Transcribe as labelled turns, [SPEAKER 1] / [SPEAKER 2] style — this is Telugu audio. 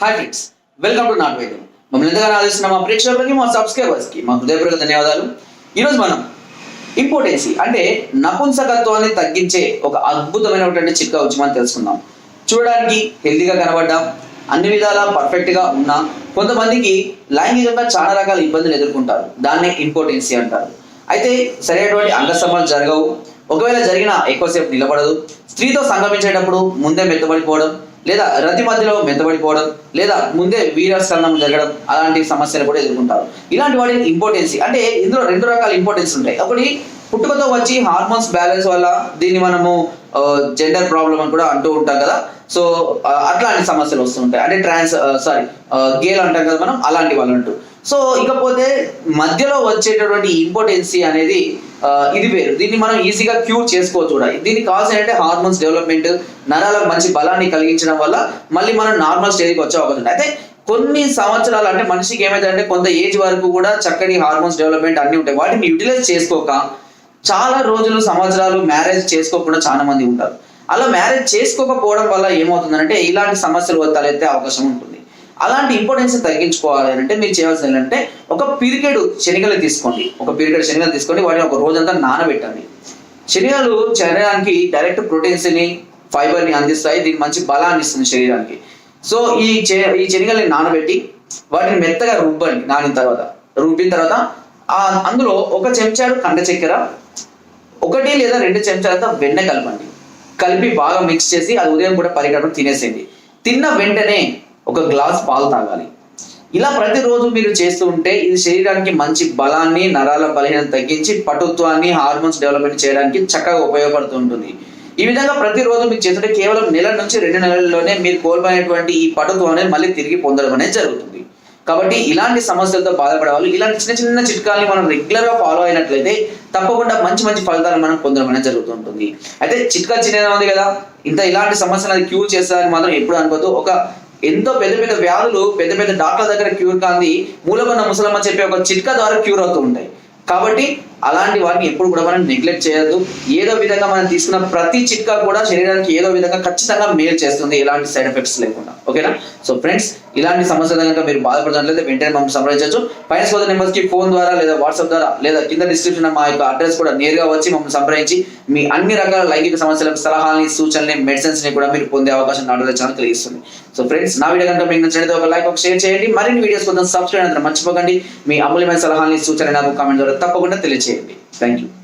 [SPEAKER 1] హాయ్ ఫ్రెండ్స్ వెల్కమ్ టు నాట్ వైద్యం మమ్మల్ని ఎంతగానో ఆదరిస్తున్న మా ప్రేక్షకులకి మా సబ్స్క్రైబర్స్కి మా హృదయపూర్వక ధన్యవాదాలు. ఈరోజు మనం ఇంపార్టెన్సీ అంటే నపుంసకత్వాన్ని తగ్గించే ఒక అద్భుతమైనటువంటి చిట్కా వచ్చి మనం తెలుసుకుందాం. చూడడానికి హెల్తీగా కనబడ్డాం అన్ని విధాలా పర్ఫెక్ట్గా ఉన్నా. కొంతమందికి లైంగికంగా చాలా రకాల ఇబ్బందులు ఎదుర్కొంటారు. దాన్నే ఇంపార్టెన్సీ అంటారు. అయితే సరైనటువంటి అంగస్తంభాలు జరగవు. ఒకవేళ జరిగినా ఎక్కువసేపు నిలబడదు. స్త్రీతో సంగమించేటప్పుడు ముందే మెత్తబడిపోవడం లేదా రతి మధ్యలో మెత్తబడిపోవడం లేదా ముందే వీరస్కందం జరగడం అలాంటి సమస్యలు కూడా ఎదుర్కొంటారు. ఇలాంటి వాటిని ఇంపార్టెన్సీ అంటే ఇందులో రెండు రకాల ఇంపార్టెన్స్ ఉంటాయి. ఒకటి పుట్టుకతో వచ్చి హార్మోన్స్ బ్యాలెన్స్ వల్ల దీన్ని మనము జెండర్ ప్రాబ్లం అని కూడా అంటూ ఉంటాం కదా. సో అట్లాంటి సమస్యలు వస్తుంటాయి అంటే ట్రాన్స్ సారీ గేల్ అంటాం కదా మనం అలాంటి వాళ్ళు అంటూ. సో ఇకపోతే మధ్యలో వచ్చేటటువంటి ఇంపార్టెన్సీ అనేది ఇది వేరు. దీన్ని మనం ఈజీగా క్యూర్ చేసుకోవచ్చు కూడా. దీనికి కావాల్సిన ఏంటంటే హార్మోన్స్ డెవలప్మెంట్ నరాలకు మంచి బలాన్ని కలిగించడం వల్ల మళ్ళీ మనం నార్మల్ స్టేజ్కి వచ్చే అవకాశం ఉంది అయితే కొన్ని సంవత్సరాలు అంటే మనిషికి ఏమైందంటే కొంత ఏజ్ వరకు కూడా చక్కటి హార్మోన్స్ డెవలప్మెంట్ అన్ని ఉంటాయి. వాటిని యూటిలైజ్ చేసుకోక చాలా రోజులు సంవత్సరాలు మ్యారేజ్ చేసుకోకుండా చాలా మంది ఉంటారు. అలా మ్యారేజ్ చేసుకోకపోవడం వల్ల ఏమవుతుందంటే ఇలాంటి సమస్యలు తలెత్తే అవకాశం ఉంటుంది. అలాంటి ఇంపార్టెన్స్ తగ్గించుకోవాలి అంటే మీరు చేయాల్సింది ఏంటంటే ఒక పిరికెడు శనగలు తీసుకోండి. ఒక పిరికెడు శనగలు తీసుకోండి వాటిని ఒక రోజంతా నానబెట్టండి. శనగలు శరీరానికి డైరెక్ట్ ప్రోటీన్స్ని ఫైబర్ని అందిస్తాయి దీనికి మంచి బలాన్ని ఇస్తుంది శరీరానికి. సో ఈ ఈ శనగల్ని నానబెట్టి వాటిని మెత్తగా రుబ్బండి నానిన తర్వాత. రుబ్బిన తర్వాత ఆ అందులో ఒక చెంచాడు కండ చక్కెర ఒకటి లేదా రెండు చెంచాలతో వెన్న కలపండి. కలిపి బాగా మిక్స్ చేసి అది ఉదయం కూడా పరిగణన తినేసేయండి. తిన్న వెంటనే ఒక గ్లాస్ పాలు తాగాలి. ఇలా ప్రతిరోజు మీరు చేస్తూ ఉంటే ఇది శరీరానికి మంచి బలాన్ని నరాల బలహీనత తగ్గించి పటుత్వాన్ని హార్మోన్స్ డెవలప్మెంట్ చేయడానికి చక్కగా ఉపయోగపడుతూ ఉంటుంది. ఈ విధంగా ప్రతిరోజు మీరు చేస్తుంటే కేవలం నెల నుంచి రెండు నెలల్లోనే మీరు కోల్పోయినటువంటి ఈ పటుత్వం అనేది మళ్ళీ తిరిగి పొందడం అనేది జరుగుతుంది. కాబట్టి ఇలాంటి సమస్యలతో బాధపడే వాళ్ళు ఇలాంటి చిన్న చిన్న చిట్కాల్ని మనం రెగ్యులర్గా ఫాలో అయినట్లయితే తప్పకుండా మంచి మంచి ఫలితాలు మనం పొందడం అనేది జరుగుతుంటుంది అయితే చిట్కా చిన్నగా ఉంది కదా ఇంత ఇలాంటి సమస్యలు అది క్యూర్ చేస్తారని మాత్రం ఎప్పుడు అనుకోదు ఒక ఎంతో పెద్ద పెద్ద వ్యాధులు పెద్ద పెద్ద డాక్టర్ దగ్గర క్యూర్ కాంది మూలమన్న ముసలమ్మ చెప్పే ఒక చిట్కా ద్వారా క్యూర్ అవుతూ ఉంటాయి. కాబట్టి అలాంటి వాటిని ఎప్పుడు కూడా మనం నెగ్లెక్ట్ చేయొద్దు. ఏదో విధంగా మనం తీసుకున్న ప్రతి చిట్కా కూడా శరీరానికి ఏదో విధంగా ఖచ్చితంగా మేలు చేస్తుంది ఎలాంటి సైడ్ ఎఫెక్ట్స్ లేకుండా. ఓకేనా? సో ఫ్రెండ్స్ ఇలాంటి సమస్యల కనుక మీరు బాధపడుతున్నట్లయితే వెంటనే మమ్మల్ని సంప్రదించవచ్చు. పైన సోదర నెంబర్స్కి ఫోన్ ద్వారా లేదా వాట్సాప్ ద్వారా లేదా కింద డిస్క్రిప్షన్ మా యొక్క అడ్రస్ కూడా నేరుగా వచ్చి మమ్మల్ని సంప్రదించి మీ అన్ని రకాల లైంగిక సమస్యలకు సలహాలని సూచనని మెడిసిన్స్ని కూడా మీరు పొందే అవకాశం నాటో ఛానల్ కలిగిస్తుంది. సో ఫ్రెండ్స్ నా వీడియో కనుక మీకు నచ్చినట్లయితే ఒక లైక్ ఒక షేర్ చేయండి. మరిన్ని వీడియోస్ కోసం సబ్స్క్రైబ్ అందరం మర్చిపోకండి. మీ అమూల్యమైన సలహాలని సూచనలు నాకు కామెంట్ ద్వారా తప్పకుండా తెలియజేయండి థ్యాంక్ యూ